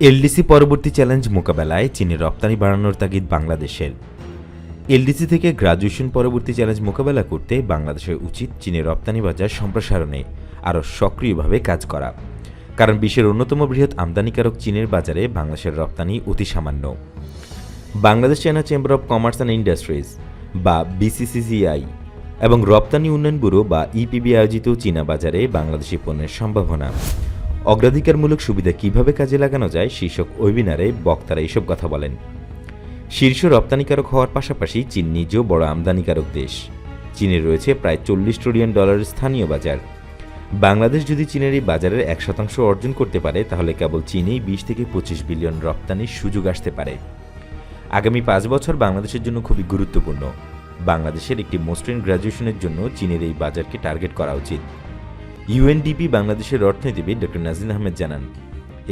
LDC পরবর্তী challenge মোকাবেলায় চীনের রপ্তানি বাড়ানোর তাগিদ বাংলাদেশের। এলডিসি থেকে গ্রাজুয়েশন পরবর্তী চ্যালেঞ্জ মোকাবেলা করতে বাংলাদেশের উচিত চীনের রপ্তানি বাজার সম্প্রসারণে আরও সক্রিয়ভাবে কাজ করা। কারণ বিশ্বের অন্যতম বৃহৎ আমদানিকারক চীনের বাজারে বাংলাদেশের রপ্তানি অতি সামান্য। Bangladesh China chamber of commerce and industries বা বিসিসিসিআই এবং রপ্তানি উন্নয়ন ব্যুরো বা ইপিবি আয়োজিত চীনা বাজারে বাংলাদেশি পণ্যের সম্ভাবনা। অগ্রাধিকারমূলক সুবিধা কীভাবে কাজে লাগানো যায় শীর্ষক ওয়েবিনারে বক্তারা এসব কথা বলেন। শীর্ষ রপ্তানিকারক হওয়ার পাশাপাশি চীন নিজেও বড় আমদানিকারক দেশ। চীনের রয়েছে প্রায় চল্লিশ ট্রিলিয়ন ডলারের স্থানীয় বাজার। বাংলাদেশ যদি চীনের এই বাজারের এক শতাংশ অর্জন করতে পারে, তাহলে কেবল চীনেই বিশ থেকে পঁচিশ বিলিয়ন রপ্তানির সুযোগ আসতে পারে। আগামী পাঁচ বছর বাংলাদেশের জন্য খুবই গুরুত্বপূর্ণ। বাংলাদেশের একটি মসৃণ গ্র্যাজুয়েশনের জন্য চীনের এই বাজারকে টার্গেট করা উচিত। ইউএনডিপি বাংলাদেশের অর্থনীতিবিদ ডক্টর নাজিন আহমেদ জানান,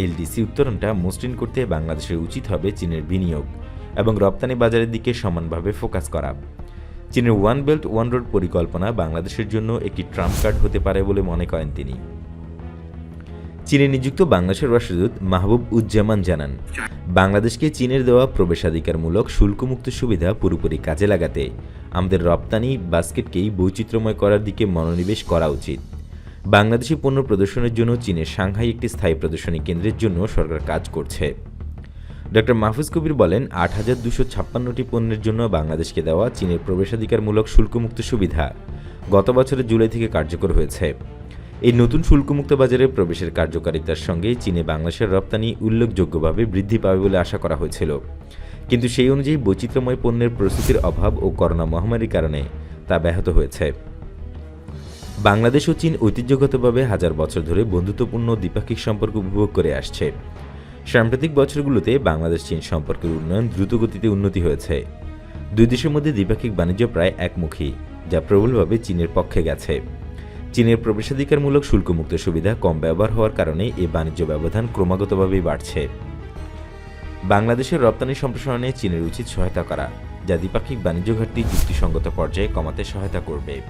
এলডিসি উত্তরণটা মসৃণ করতে বাংলাদেশের উচিত হবে চীনের বিনিয়োগ এবং রপ্তানি বাজারের দিকে সমানভাবে ফোকাস করা। চীনের ওয়ান বেল্ট, ওয়ান রোড পরিকল্পনা বাংলাদেশের জন্য একটি ট্রাম্প কার্ড হতে পারে বলে মনে করেন তিনি। চীনে নিযুক্ত বাংলাদেশের রাষ্ট্রদূত মাহবুব উজ্জামান জানান, বাংলাদেশকে চীনের দেওয়া প্রবেশাধিকারমূলক শুল্কমুক্ত সুবিধা পুরোপুরি কাজে লাগাতে আমাদের রপ্তানি বাস্কেটকেই বৈচিত্র্যময় করার দিকে মনোনিবেশ করা উচিত। বাংলাদেশি পণ্য প্রদর্শনের জন্য চীনের সাংহাই একটি স্থায়ী প্রদর্শনী কেন্দ্রের জন্য সরকার কাজ করছে। ডক্টর মাহফুজ কবির বলেন, আট হাজার দুশো ছাপ্পান্নটি পণ্যের জন্য বাংলাদেশকে দেওয়া চীনের প্রবেশাধিকারমূলক শুল্কমুক্ত সুবিধা গত বছরের জুলাই থেকে কার্যকর হয়েছে। এই নতুন শুল্কমুক্ত বাজারে প্রবেশের কার্যকারিতার সঙ্গে চীনে বাংলাদেশের রপ্তানি উল্লেখযোগ্যভাবে বৃদ্ধি পাবে বলে আশা করা হয়েছিল। কিন্তু সেই অনুযায়ী বৈচিত্র্যময় পণ্যের প্রস্তুতির অভাব ও করোনা মহামারীর কারণে তা ব্যাহত হয়েছে। বাংলাদেশ ও চীন ঐতিহ্যগতভাবে হাজার বছর ধরে বন্ধুত্বপূর্ণ দ্বিপাক্ষিক সম্পর্ক উপভোগ করে আসছে। সাম্প্রতিক বছরগুলোতে বাংলাদেশ চীন সম্পর্কের উন্নয়ন দ্রুতগতিতে উন্নতি হয়েছে। দুই দেশের মধ্যে দ্বিপাক্ষিক বাণিজ্য প্রায় একমুখী, যা প্রবলভাবে চীনের পক্ষে গেছে। চীনের প্রবেশাধিকারমূলক শুল্কমুক্ত সুবিধা কম ব্যবহার হওয়ার কারণে এই বাণিজ্য ব্যবধান ক্রমাগতভাবেই বাড়ছে। বাংলাদেশের রপ্তানি সম্প্রসারণে চীনের উচিত সহায়তা করা, যা দ্বিপাক্ষিক বাণিজ্য ঘাটতি যুক্তিসঙ্গত পর্যায়ে কমাতে সহায়তা করবে।